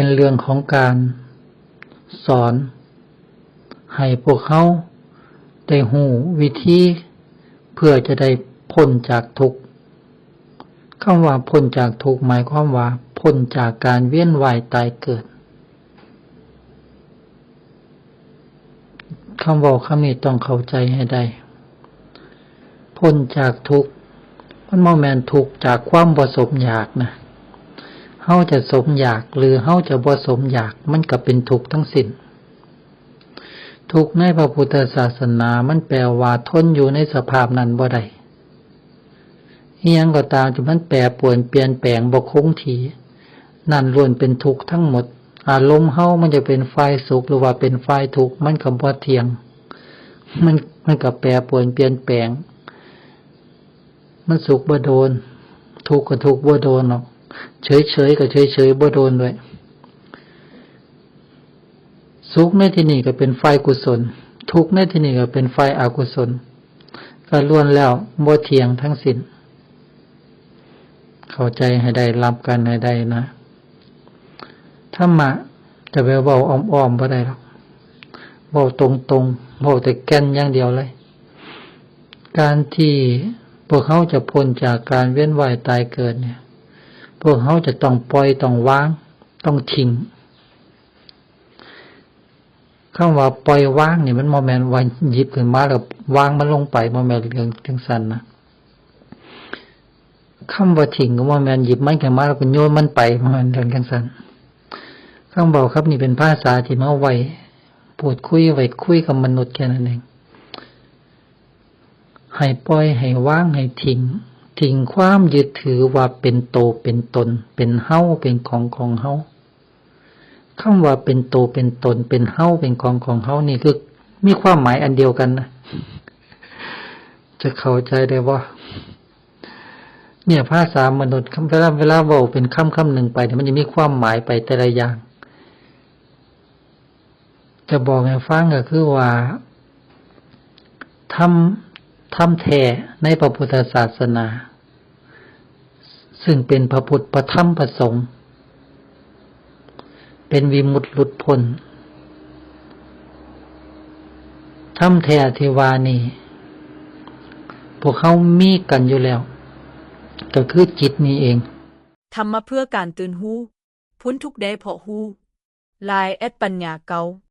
เป็นเรื่องของการ สอน ให้พวกเขาได้หูวิธีเพื่อจะได้พ้นจากทุกข์คำว่าพ้นจากทุกข์หมายความว่าพ้นจากการเวียนว่ายตายเกิดคำบอกคำนี้ต้องเข้าใจให้ได้ พ้นจากทุกข์มันบ่แมนทุกข์จากความบ่สมอยากนะ เฮาจะสมอยากหรือเฮาจะบ่สมอยากมันก็เป็นทุกข์ทั้งสิ้นทุกข์ในพระพุทธศาสนามันแปลว่าทนอยู่ในสภาพนั้นบ่ได้อิหยังก็ตามที่มันแปรปวนเปลี่ยนแปลงบ่คงทีนั่นล้วนเป็นทุกข์ทั้งหมด อารมณ์เฮามันจะเป็นฝ่ายสุขหรือว่าเป็นฝ่ายทุกข์มันก็บ่เที่ยง มันมันก็แปรปวนเปลี่ยนแปลง มันสุขบ่โดน ทุกข์ก็ทุกข์บ่โดนหรอก เฉยๆก็เฉยๆบ่โดนด้วยสุขในที่นี้ก็เป็นฝ่ายกุศล ทุกข์ในที่นี้ก็เป็นฝ่ายอกุศล ก็ล้วนแล้วบ่เทียงทั้งสิ้นเข้าใจให้ได้รับกันให้ได้นะธรรมะจะไปเว้าอ้อมๆบ่ได้หรอกเว้าตรงๆเว้าแต่แก่นอย่างเดียวเลย การที่พวกเขาจะพ้นจากการเวียนว่ายตายเกิดเนี่ย พวกเขาจะต้องปล่อยต้องวาง ต้องทิ้งคำว่าปล่อยวางนี่มันบ่แม่นว่าหยิบขึ้นมาแล้ววางมันลงไปบ่แม่นเรื่องจังซั่นนะคำว่าทิ้งก็บ่แม่นหยิบมันขึ้นมาแล้วก็โยนมันไปบ่แม่นเรื่องจังซั่นคำบอกครับนี่เป็นภาษาที่มาไว้พูดคุยไว้คุยกับมนุษย์แค่นั้นเองให้ปล่อยให้ว่างให้ทิ้ง ทิ้งความยึดถือว่าเป็นโตเป็นตน เป็นเฮาเป็นของของเฮาคำว่าเป็นโตเป็นตน เป็นเฮาเป็นของของเฮานี่คือมีความหมายอันเดียวกันนะจะเข้าใจได้ว่าเนี่ยภาษามนุษย์คำเวลาเวลาเว้าเป็นคำคำหนึ่งไปเนี่ยมันจะมีความหมายไปแต่ละอย่าง จะบอกให้ฟังก็คือว่าทำ ทำแท้ในพระพุทธศาสนา ซึ่งเป็นพระพุทธพระธรรมพระสงฆ์เป็นวิมุตติหลุดพ้นทำแท้ที่ว่านี่พวกเขามีกันอยู่แล้ว ก็คือจิตนี้เองทำมาเพื่อการตื่นหู้พ้นทุกได้เพาะหู้ลายแอดปัญญาเกา